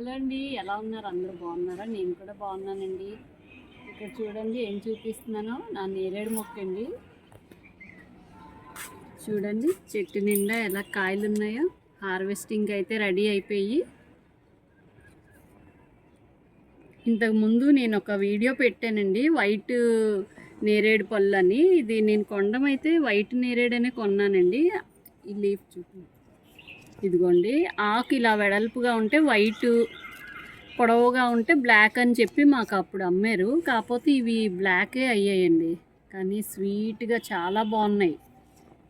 Hello అండి ఎలా ఉన్నారు? అందరూ బాగున్నారా? నేను కూడా బాగున్నానండి. ఇక్కడ చూడండి ఏం చూపిస్తున్నానో? నా నేరేడు మొక్క అండి చూడండి చెట్టు నిండా ఎలా కాయలు ఉన్నాయో హార్వెస్టింగ్ అయితే రెడీ అయిపోయి. ఇంతకుముందు నేను ఒక వీడియో పెట్టానండి వైట్ నేరేడు పళ్ళు అని. ఇది నేను కొనడం అయితే వైట్ నేరేడు అనే కొన్నానండి. ఈ లీఫ్ చూపి ఇదిగోండి ఆకు ఇలా వెడల్పుగా ఉంటే వైట్ పొడవుగా ఉంటే బ్లాక్ అని చెప్పి మాకు అప్పుడు అమ్మారు. కాకపోతే ఇవి బ్లాకే అయ్యాయండి. కానీ స్వీట్గా చాలా బాగున్నాయి.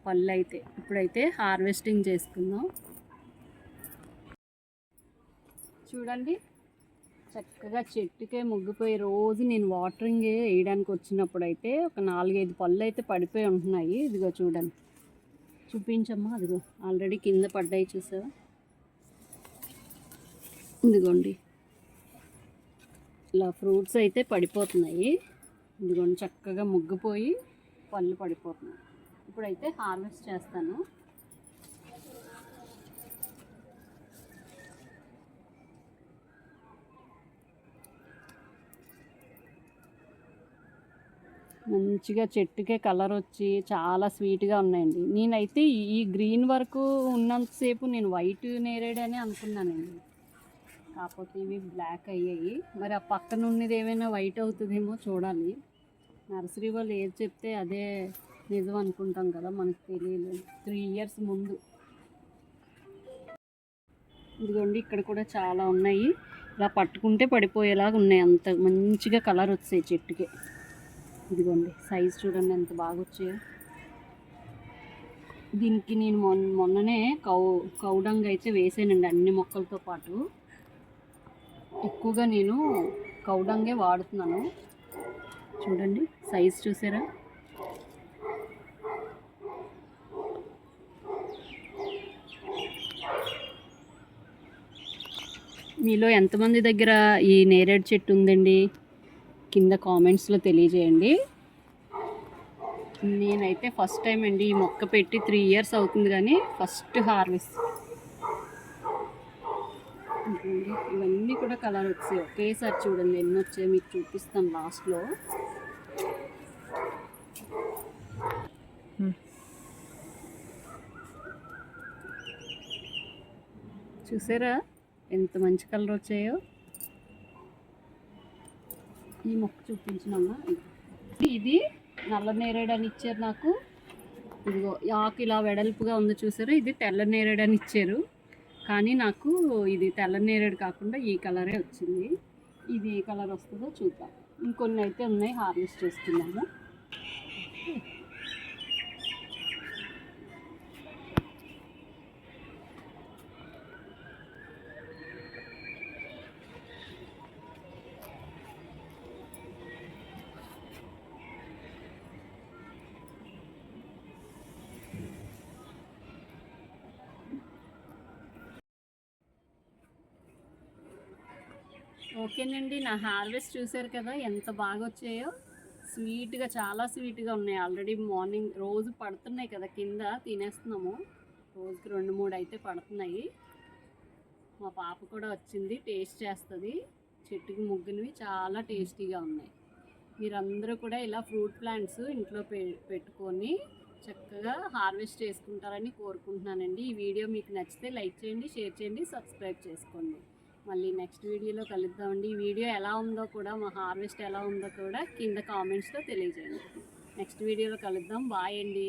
పళ్ళు అయితే ఇప్పుడైతే హార్వెస్టింగ్ చేసుకుందాం. చూడండి చక్కగా చెట్టుకే ముగ్గిపోయి రోజు నేను వాటరింగ్ వేయడానికి వచ్చినప్పుడు అయితే ఒక నాలుగైదు పళ్ళు అయితే పడిపోయి ఉంటున్నాయి. ఇదిగో చూడండి. చూపించమ్మా అదిగో ఆల్రెడీ కింద పడ్డాయి చూసావా? ఇదిగోండి. ఇలా ఫ్రూట్స్ అయితే పడిపోతున్నాయి. ఇదిగోండి చక్కగా ముగ్గిపోయి పళ్ళు పడిపోతున్నాయి. ఇప్పుడైతే హార్వెస్ట్ చేస్తాను. మంచిగా చెట్టుకే కలర్ వచ్చి చాలా స్వీట్గా ఉన్నాయండి. నేనైతే ఈ గ్రీన్ వరకు ఉన్నంతసేపు నేను వైట్ నేరేడని అనుకున్నానండి. కాకపోతే ఇవి బ్లాక్ అయ్యాయి. మరి ఆ పక్కన ఉన్నది ఏమైనా వైట్ అవుతుందేమో చూడాలి. నర్సరీ వాళ్ళు ఏది చెప్తే అదే నిజం అనుకుంటాం కదా మనకు తెలియదు. త్రీ ఇయర్స్ ముందు. ఇదిగోండి ఇక్కడ కూడా చాలా ఉన్నాయి. ఇలా పట్టుకుంటే పడిపోయేలాగా ఉన్నాయి అంత మంచిగా కలర్ వచ్చాయి చెట్టుకి. ఇదిగోండి సైజ్ చూడండి ఎంత బాగా వచ్చాయో దీనికి నేను మొన్న మొన్ననే కౌ కౌడంగ్ అయితే వేసానండి అన్ని మొక్కలతో పాటు. ఎక్కువగా నేను కౌడంగే వాడుతున్నాను. చూడండి సైజ్ చూసారా? మీలో ఎంతమంది దగ్గర ఈ నేరేడు చెట్టు ఉందండి? కింద కామెంట్స్లో తెలియజేయండి. నేనైతే ఫస్ట్ టైం అండి ఈ మొక్క పెట్టి త్రీ ఇయర్స్ అవుతుంది కానీ ఫస్ట్ హార్వెస్ట్. ఇవన్నీ కూడా కలర్ వచ్చాయి. ఒకేసారి చూడండి ఎన్ని వచ్చాయి మీకు చూపిస్తాను లాస్ట్లో. చూసారా ఎంత మంచి కలర్ వచ్చాయో? ఈ మొక్క చూపించినమ్మా ఇది నల్ల నేరేడు అని ఇచ్చారు నాకు. ఇదిగో ఆకు ఇలా వెడల్పుగా ఉంది చూసారు? ఇది తెల్ల నేరేడు అని ఇచ్చారు. కానీ నాకు ఇది తెల్ల నేరేడు కాకుండా ఈ కలరే వచ్చింది. ఇది ఏ కలర్ వస్తుందో చూద్దాం. ఇంకొన్ని అయితే ఉన్నాయి హార్వెస్ట్ చేస్తున్నాము. ఓకేనండి నా హార్వెస్ట్ చూసారు కదా ఎంత బాగా వచ్చాయో స్వీట్గా చాలా స్వీట్గా ఉన్నాయి. ఆల్రెడీ మార్నింగ్ రోజు పడుతున్నాయి కదా కింద తినేస్తున్నాము. రోజుకి రెండు మూడు అయితే పడుతున్నాయి. మా పాప కూడా వచ్చింది టేస్ట్ చేస్తుంది. చెట్టుకి ముగ్గునివి చాలా టేస్టీగా ఉన్నాయి. మీరందరూ కూడా ఇలా ఫ్రూట్ ప్లాంట్స్ ఇంట్లో పె పెట్టుకొని చక్కగా హార్వెస్ట్ చేసుకుంటారని కోరుకుంటున్నానండి. ఈ వీడియో మీకు నచ్చితే లైక్ చేయండి షేర్ చేయండి సబ్స్క్రైబ్ చేసుకోండి. మళ్ళీ నెక్స్ట్ వీడియోలో కలుద్దామండి ఈ వీడియో ఎలా ఉందో కూడా మా హార్వెస్ట్ ఎలా ఉందో కూడా కింద కామెంట్స్లో తెలియజేయండి. నెక్స్ట్ వీడియోలో కలుద్దాం. బాయ్ అండి.